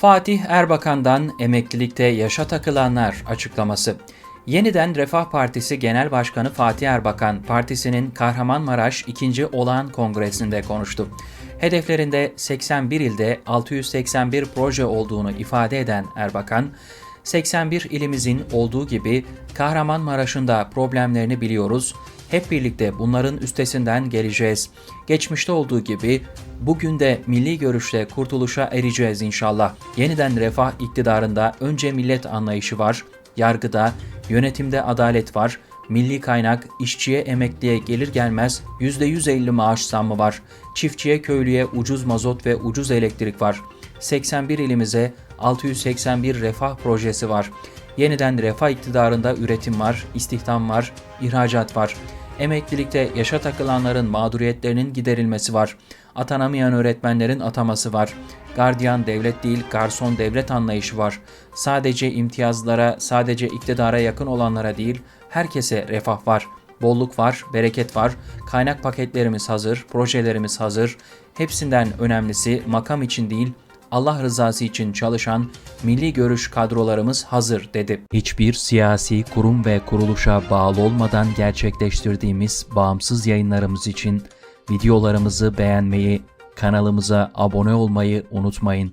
Fatih Erbakan'dan emeklilikte yaşa takılanlar açıklaması. Yeniden Refah Partisi Genel Başkanı Fatih Erbakan, partisinin Kahramanmaraş 2. Olağan Kongresi'nde konuştu. Hedeflerinde 81 ilde 681 proje olduğunu ifade eden Erbakan, 81 ilimizin olduğu gibi Kahramanmaraş'ın da problemlerini biliyoruz. Hep birlikte bunların üstesinden geleceğiz. Geçmişte olduğu gibi bugün de milli görüşle kurtuluşa ereceğiz inşallah. Yeniden refah iktidarında önce millet anlayışı var, yargıda, yönetimde adalet var, milli kaynak işçiye emekliye gelir gelmez %150 maaş zammı var. Çiftçiye köylüye ucuz mazot ve ucuz elektrik var. 81 ilimize 681 refah projesi var. Yeniden refah iktidarında üretim var, istihdam var, ihracat var. Emeklilikte yaşa takılanların mağduriyetlerinin giderilmesi var. Atanamayan öğretmenlerin ataması var. Gardiyan devlet değil, garson devlet anlayışı var. Sadece imtiyazlara, sadece iktidara yakın olanlara değil, herkese refah var. Bolluk var, bereket var. Kaynak paketlerimiz hazır, projelerimiz hazır. Hepsinden önemlisi makam için değil, Allah rızası için çalışan milli görüş kadrolarımız hazır dedi. Hiçbir siyasi kurum ve kuruluşa bağlı olmadan gerçekleştirdiğimiz bağımsız yayınlarımız için videolarımızı beğenmeyi, kanalımıza abone olmayı unutmayın.